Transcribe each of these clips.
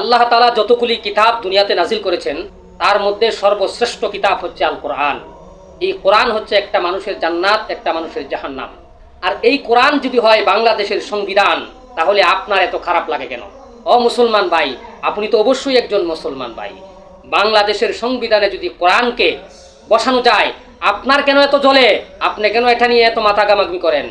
আল্লাহ তালা যতগুলি কিতাব দুনিয়াতে নাজিল করেছেন, তার মধ্যে সর্বশ্রেষ্ঠ কিতাব হচ্ছে আল কোরআন এই কোরআন হচ্ছে একটা মানুষের জান্নাত, একটা মানুষের জাহান্নাম। আর এই কোরআন যদি হয় বাংলাদেশের সংবিধান, তাহলে আপনার এত খারাপ লাগে কেন? অ মুসলমান ভাই, আপনি তো অবশ্যই একজন মুসলমান ভাই। বাংলাদেশের সংবিধানে যদি কোরআনকে বসানো যায়, আপনার কেন এত জ্বলে? আপনি কেন এটা নিয়ে এত মাথা গামাগমি করেন?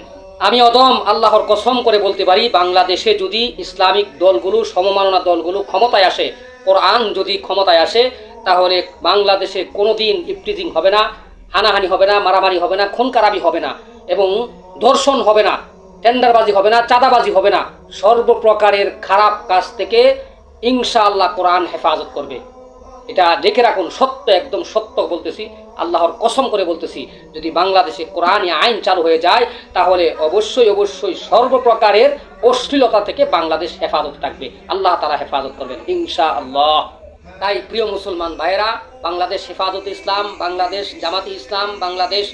আমি অদম আল্লাহর কসম করে বলতে পারি, বাংলাদেশে যদি ইসলামিক দলগুলো, সমমাননা দলগুলো ক্ষমতায় আসে, কোরআন যদি ক্ষমতায় আসে, তাহলে বাংলাদেশে কোনো দিন ইফটিজিং হবে না, হানাহানি হবে না, মারামারি হবে না খুনকারাবি হবে না এবং ধর্ষণ হবে না, টেন্ডারবাজি হবে না, চাঁদাবাজি হবে না। সর্বপ্রকারের খারাপ কাজ থেকে ইনশাআল্লাহ কোরআন হেফাজত করবে। এটা দেখে রাখুন, সত্য, একদম সত্য বলতেছি। আল্লাহর কসম করে বলতেছি, যদি বাংলাদেশে কোরআন আইন চালু হয়ে যায়, তাহলে অবশ্যই অবশ্যই সর্বপ্রকারের অশ্লীলতা থেকে বাংলাদেশ হেফাজত থাকবে। আল্লাহ তারা হেফাজত করবেন ইনশা আল্লাহ তাই প্রিয় মুসলমান ভাইয়েরা, বাংলাদেশ হেফাজত ইসলাম, বাংলাদেশ জামাতি ইসলাম, বাংলাদেশ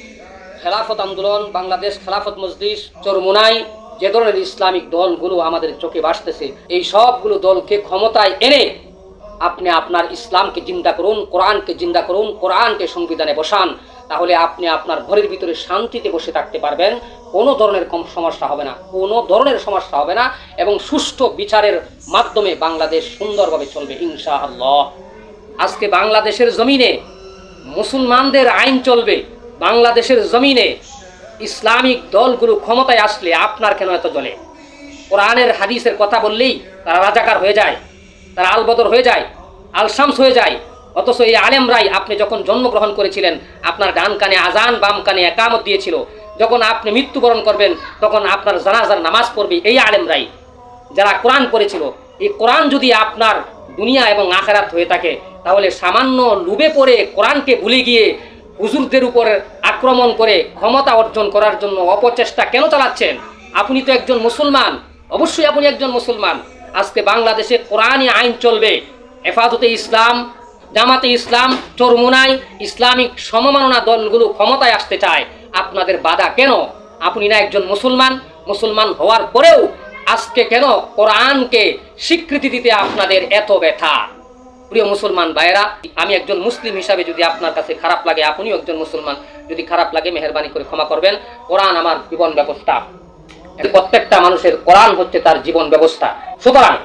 খেলাফত আন্দোলন, বাংলাদেশ খেলাফত মজলিস, চরমুনাই, যে ধরনের ইসলামিক দলগুলো আমাদের চোখে বাসতেছে এই সবগুলো দলকে ক্ষমতায় এনে আপনি আপনার ইসলামকে জিন্দা করুন, কোরআনকে জিন্দা করুন, কোরআনকে সংবিধানে বসান, তাহলে আপনি আপনার ঘরের ভিতরে শান্তিতে বসে থাকতে পারবেন। কোনো ধরনের কম সমস্যা হবে না। কোনো ধরনের সমস্যা হবে না এবং সুষ্ঠু বিচারের মাধ্যমে বাংলাদেশ সুন্দরভাবে চলবে ইনশা আল্লাহ আজকে বাংলাদেশের জমিনে মুসলমানদের আইন চলবে। বাংলাদেশের জমিনে ইসলামিক দলগুলো ক্ষমতায় আসলে আপনার কেন এত জ্বলে? কোরআনের, হাদিসের কথা বললেই তারা রাজাকার হয়ে যায়। তারা আলবদর হয়ে যায় আলশামস হয়ে যায়। অথচ এই আলেমরাই আপনি যখন জন্মগ্রহণ করেছিলেন, আপনার ডান কানে আজান, বাম কানে একামত দিয়েছিল। যখন আপনি মৃত্যুবরণ করবেন, তখন আপনার জানাজার নামাজ পড়বে এই আলেম রাই যারা কোরআন পড়েছিল, এই কোরআন যদি আপনার দুনিয়া এবং আখেরাত হয়ে থাকে, তাহলে সামান্য লুবে পড়ে কোরআনকে ভুলে গিয়ে হুজুরদের উপর আক্রমণ করে ক্ষমতা অর্জন করার জন্য অপচেষ্টা কেন চালাচ্ছেন? আপনি তো একজন মুসলমান, অবশ্যই আপনি একজন মুসলমান। আজকে বাংলাদেশে কোরআনই আইন চলবে। হেফাজতে ইসলাম, জামাতে ইসলাম, চরমুনাই ইসলামিক সমমাননা দলগুলো ক্ষমতায় আসতে চায়। আপনাদের বাধা কেন? আপনি না একজন মুসলমান? মুসলমান হওয়ার পরেও আজকে কেন কোরআনকে স্বীকৃতি দিতে আপনাদের এত ব্যথা? প্রিয় মুসলমান ভাইয়েরা, আমি একজন মুসলিম হিসাবে যদি আপনার কাছে খারাপ লাগে, আপনিও একজন মুসলমান, যদি খারাপ লাগে, মেহরবানি করে ক্ষমা করবেন। কোরআন আমার জীবন ব্যবস্থা। প্রত্যেকটা মানুষের কোরআন হচ্ছে তার জীবন ব্যবস্থা। সুতরাং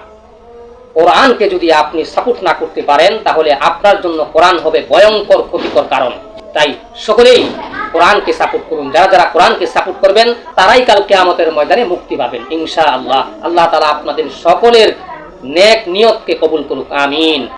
কোরআনকে যদি আপনি সাপোর্ট না করতে পারেন, তাহলে আপনার জন্য কোরআন হবে ভয়ঙ্কর ক্ষতিকর কারণ। তাই সকলেই কোরআনকে সাপোর্ট করুন। যারা যারা কোরআনকে সাপোর্ট করবেন, তারাই কাল কেয়ামতের ময়দানে মুক্তি পাবেন ইনশা আল্লাহ আল্লাহ তালা আপনাদের সকলের নেক নিয়তকে কবুল করুক, আমিন।